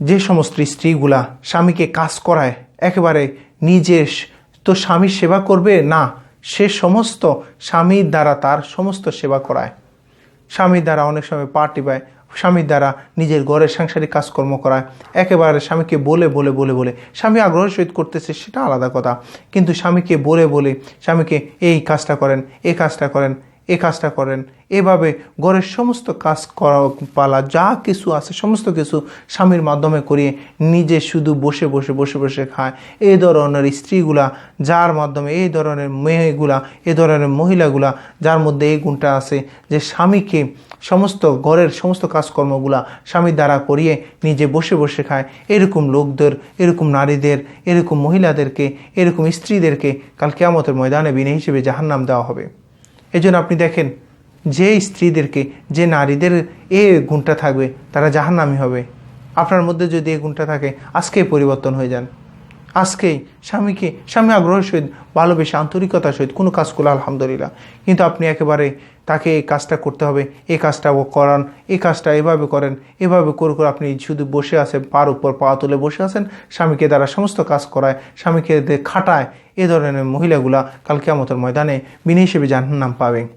যে সমস্ত স্ত্রীগুলা স্বামীকে কাজ করায়, একেবারে নিজের তো স্বামীর সেবা করবে? না, সে সমস্ত স্বামীর দ্বারা তার সমস্ত সেবা করায়। স্বামীর দ্বারা অনেক সময় পার্টি পায়, স্বামীর দ্বারা নিজের ঘরের সাংসারিক কাজকর্ম করায়, একেবারে স্বামীকে বলে বলে বলে বলে। স্বামী আগ্রহের সহিত করতেছে, সেটা আলাদা কথা। কিন্তু স্বামীকে বলে বলে, স্বামীকে এই কাজটা করেন, এই কাজটা করেন এই কাজটা করেন। এভাবে ঘরের সমস্ত কাজ করা পালা, যা কিছু আছে, সমস্ত কিছু স্বামীর মাধ্যমে করিয়ে নিজে শুধু বসে বসে বসে বসে খায়। এই ধরনের স্ত্রীগুলা যার মাধ্যমে এই ধরনের মেয়েগুলা এই ধরনের মহিলাগুলা, যার মধ্যে এই গুণটা আছে যে স্বামীকে সমস্ত ঘরের সমস্ত কাজকর্মগুলা স্বামীর দ্বারা করিয়ে নিজে বসে বসে খায়। এরকম লোকদের, এরকম নারীদের, এরকম মহিলাদেরকে, এরকম স্ত্রীদেরকে কাল কেয়ামতের ময়দানে বিনে হিসেবে জাহান্নাম দেওয়া হবে। এই জন্য আপনি দেখেন, যে স্ত্রীদেরকে, যে নারীদের এ গুণটা থাকবে, তারা জাহান্নামি হবে। আপনার মধ্যে যদি এ গুণটা থাকে আজকেই পরিবর্তন হয়ে যান। আজকেই স্বামীকে, স্বামী আগ্রহের সহিত, ভালোবেসে, আন্তরিকতার সহিত কোনো কাজ করলে আলহামদুলিল্লাহ। কিন্তু আপনি একেবারে তাকে এই কাজটা করতে হবে, এই কাজটা ও করান, এই কাজটা এভাবে করেন, এভাবে করে করে আপনি শুধু বসে আছেন, পার উপর পা তুলে বসে আছেন, স্বামীকে দ্বারা সমস্ত কাজ করায়, স্বামীকে খাটায়, এ ধরনের মহিলাগুলা কালকে আমাদের ময়দানে বিনা হিসেবে জাহান্নাম পাবে।